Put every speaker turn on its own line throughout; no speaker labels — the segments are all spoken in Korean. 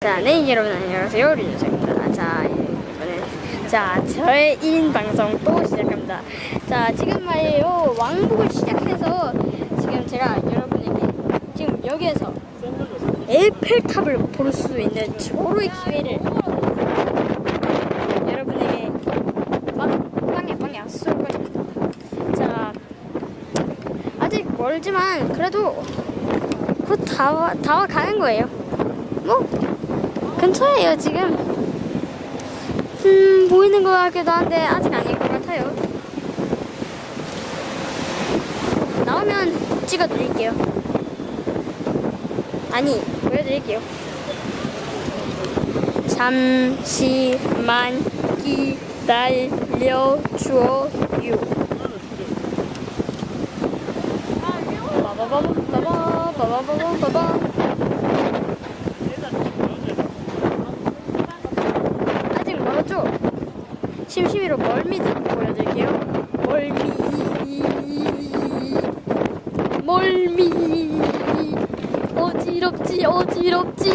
자, 네, 여러분 안녕하세요. 리조입니다. 자, 이번에 자, 저의 1인 방송 또 시작합니다. 자, 지금 말이에요. 왕복을 시작해서 지금 제가 여러분에게 지금 여기에서 에펠탑을 볼 수 있는 최고의 기회를 여러분에게 막 빵야 빵야 쏠 것입니다. 자, 아직 멀지만 그래도 곧 다와 다와 가는 거예요. 뭐 근처예요 지금? 음 보이는 것 같기도 한데 아직 아닐 것 같아요. 나오면 찍어드릴게요. 아니 보여드릴게요. 잠시만 기다려줘요. 빠바바바바바바바바바바 아직 멀었죠? 심심이로 멀미 좀 보여드릴게요. 멀미, 멀미, 어지럽지, 어지럽지,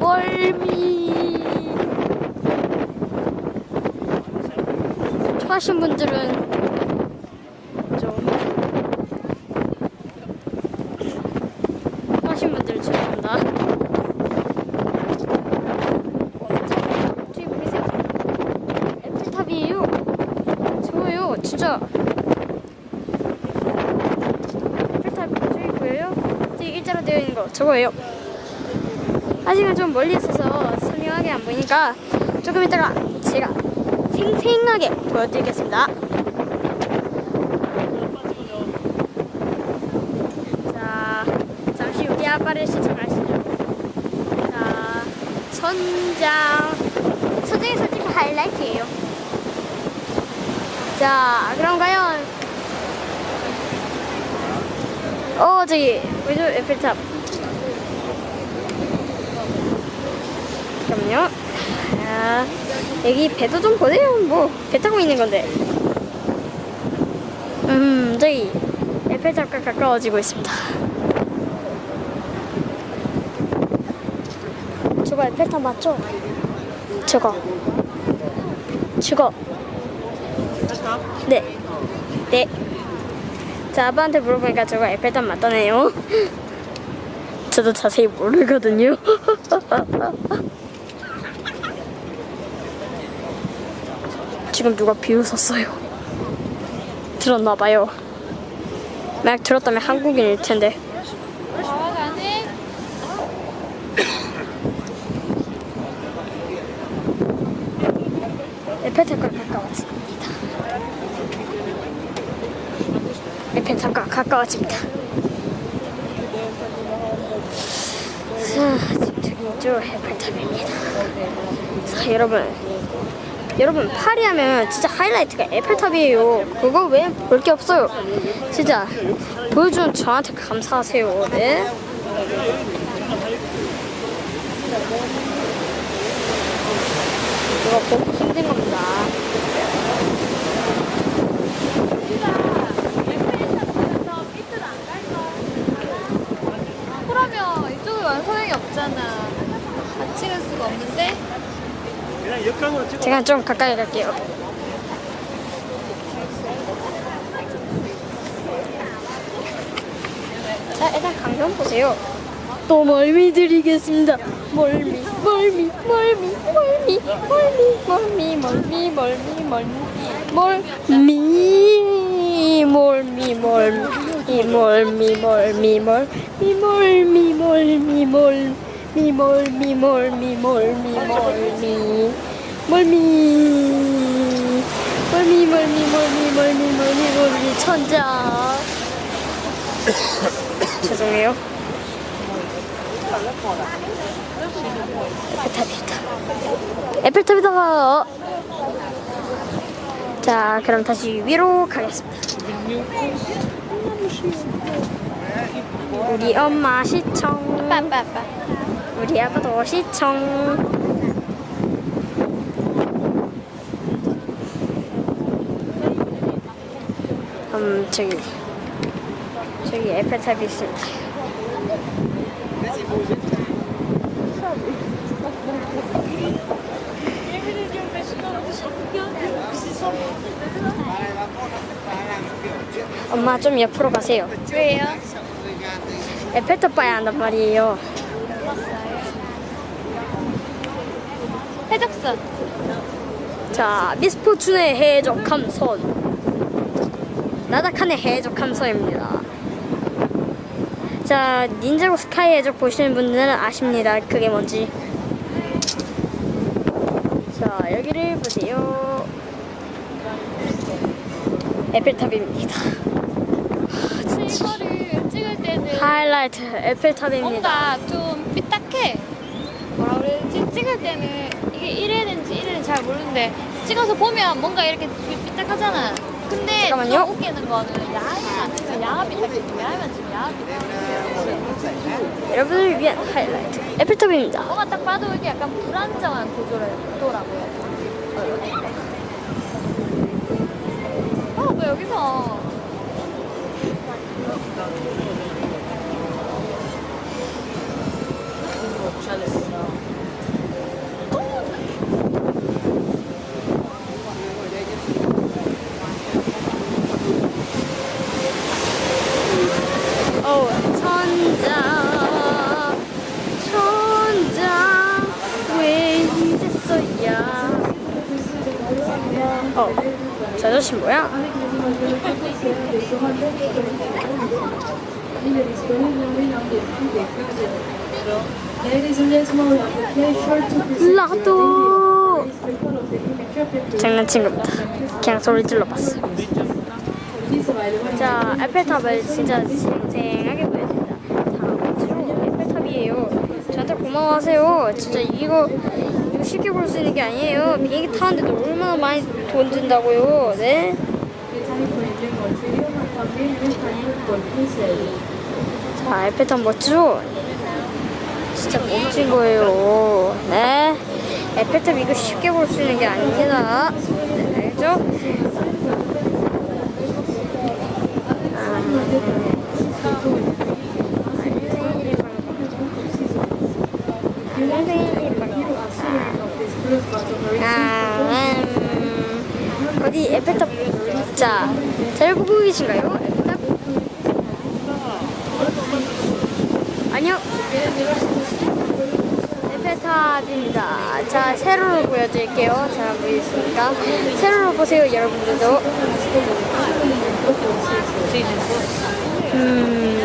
멀미. 좋아하신 분들은 좀 좋아하신 분들은 죄송합니다. 저기 보이세요? 애플탑이에요. 저거요, 진짜. 애플탑 저기 보여요? 일자로 되어 있는 거 저거예요. 아직은 좀 멀리 있어서 선명하게 안 보이니까 조금 이따가 제가 생생하게 보여드리겠습니다. 자, 잠시 우리 아빠를 시청하시죠. 자, 천장. 천장에 솔직히 하이라이트예요. 자, 그럼 과연 어 저기 보이죠 에펠탑. 잠깐만요. 아, 여기 배도 좀 보세요. 뭐 배 타고 있는 건데. 음 저기 에펠탑과 가까워지고 있습니다. 저거 에펠탑 맞죠? 저거. 저거. 네. 네. 자, 아빠한테 물어보니까 저거 에펠탑 맞다네요. 저도 자세히 모르거든요. 지금 누가 비웃었어요. 들었나봐요. 만약 들었다면 한국인일 텐데. 에펠탑과 가까워집니다. 에펠탑과 가까워집니다. 자, 저기죠 에펠탑입니다. 자, 여러분, 여러분 파리 하면 진짜 하이라이트가 에펠탑이에요. 그거 외에 볼게 없어요. 진짜 보여준 저한테 감사하세요. 네. 이거 보기 힘든 겁니다.
와서 소용이 없잖아. 안 찍을 수가 없는데.
그냥 역광으로 찍어.
제가 좀 가까이 갈게요. 자, 일단 강변 보세요. 또 멀미 드리겠습니다. 멀미, 멀미, 멀미, 멀미, 멀미, 멀미, 멀미, 멀미, 멀미, 멀미, 멀미, 멀미, 멀 미, 멀미, 멀미, 멀미, 멀미, 멀미, 멀미, 멀미, 멀미, 멀미, 멀미. 멀미 멀미 멀미 멀미 멀미 멀미 멀미 천장 죄송해요 에펠탑이다 에펠탑이다 자 그럼 다시 위로 가겠습니다 우리 엄마 시청.
빠빠빠.
우리 아빠도 시청. 음 저기 저기 에펠탑이 있습니다 엄마 좀 옆으로 가세요.
왜요?
에펠탑 봐야 한단 말이에요.
해적선.
자, 미스포춘의 해적 함선. 나다칸의 해적 함선입니다. 자, 닌자고 스카이 해적 보시는 분들은 아십니다. 그게 뭔지. 자, 여기를 보세요. 에펠탑입니다.
이거를 찍을 때는
하이라이트 에펠탑입니다.
뭔가 좀 삐딱해. 뭐라 그래야지? 찍을 때는 이게 이래야 되는지 잘 모르는데 찍어서 보면 뭔가 이렇게 삐딱하잖아. 근데
잠깐만요.
또 웃기는 거는 야하면 찍으면 야가 삐딱해. 야하면 지금 야가 삐딱해.
여러분을 위한 하이라이트 에펠탑입니다.
뭔가 딱 봐도 이게 약간 불안정한 구조를 구도라고요. 어, 뭐 여기서
어, 어, 저 아저씨 뭐야?
You
장난친 겁니다. 그냥 소리 질러봤어.
Please available.
자, 에펠탑을 진짜 생생하게 보여드립니다. 자, 어지로 에펠탑이에요. 저한테 고마워하세요. 진짜 이거 이거 쉽게 볼 수 있는 게 아니에요. 비행기 타는데도 얼마나 많이 돈 든다고요. 네? 자, 에펠탑 멋지죠? 진짜 멋진 거예요. 네. 에펠탑 이거 쉽게 볼 수 있는 게 아닙니다. 네, 알죠? 아, 음, 어디 에펠탑 자, 잘 보고 계신가요? 에펠탑? 아니요. 에펠탑입니다. 자, 세로로 보여드릴게요. 잘안 보이시니까. 세로로 보세요, 여러분들도. 음,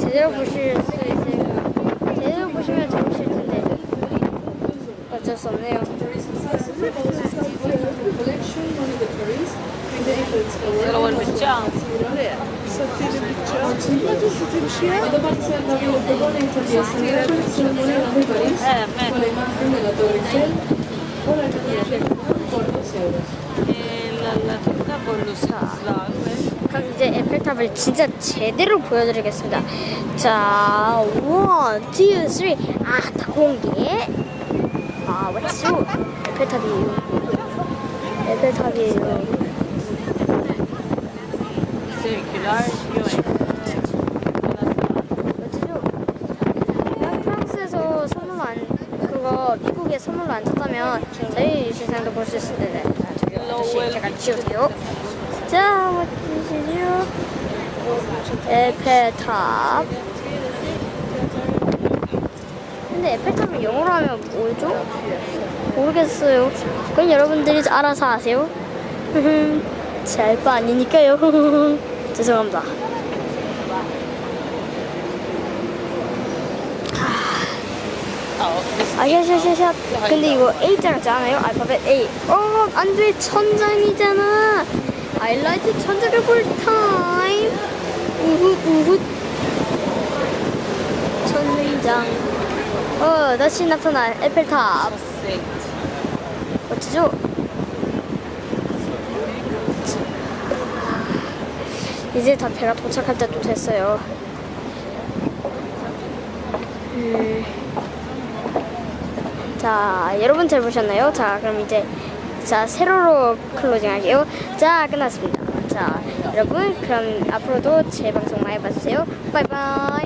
제대로 보실 수 있을까? 제대로 보시면 좋으실 텐데. 어쩔 수 없네요. 그럼 이제 에펠탑을 진짜 제대로 보여드리겠습니다. 자, 원, 투, 쓰리. 아, 다 공개. 아, 왓츠? 에펠탑이에요. 에펠탑이에요. 그냥 프랑스에서 선물로 안, 그거 미국에 선물로 안 줬다면 저희 세상도 볼 수 있을 텐데. 자, 저기 아저씨 제가 치우세요. 자, 멋지시죠? 에펠탑. 근데 에펠탑을 영어로 하면 뭐죠? 모르겠어요. 그건 여러분들이 알아서 아세요. 잘바 아니니까요. 죄송합니다. 아샤샤샤샤 근데 이거 A자 같지 않아요? 알파벳 A 어 안 돼 천장이잖아 아이라이트 천장을 볼 타임 우후 우후 천장 어 다시 나타난 에펠탑 멋지죠? 이제 다 배가 도착할 때도 됐어요 음. 자, 여러분 잘 보셨나요? 자, 그럼 이제 자 세로로 클로징 할게요. 자, 끝났습니다. 자, 여러분 그럼 앞으로도 제 방송 많이 봐주세요. 바이바이.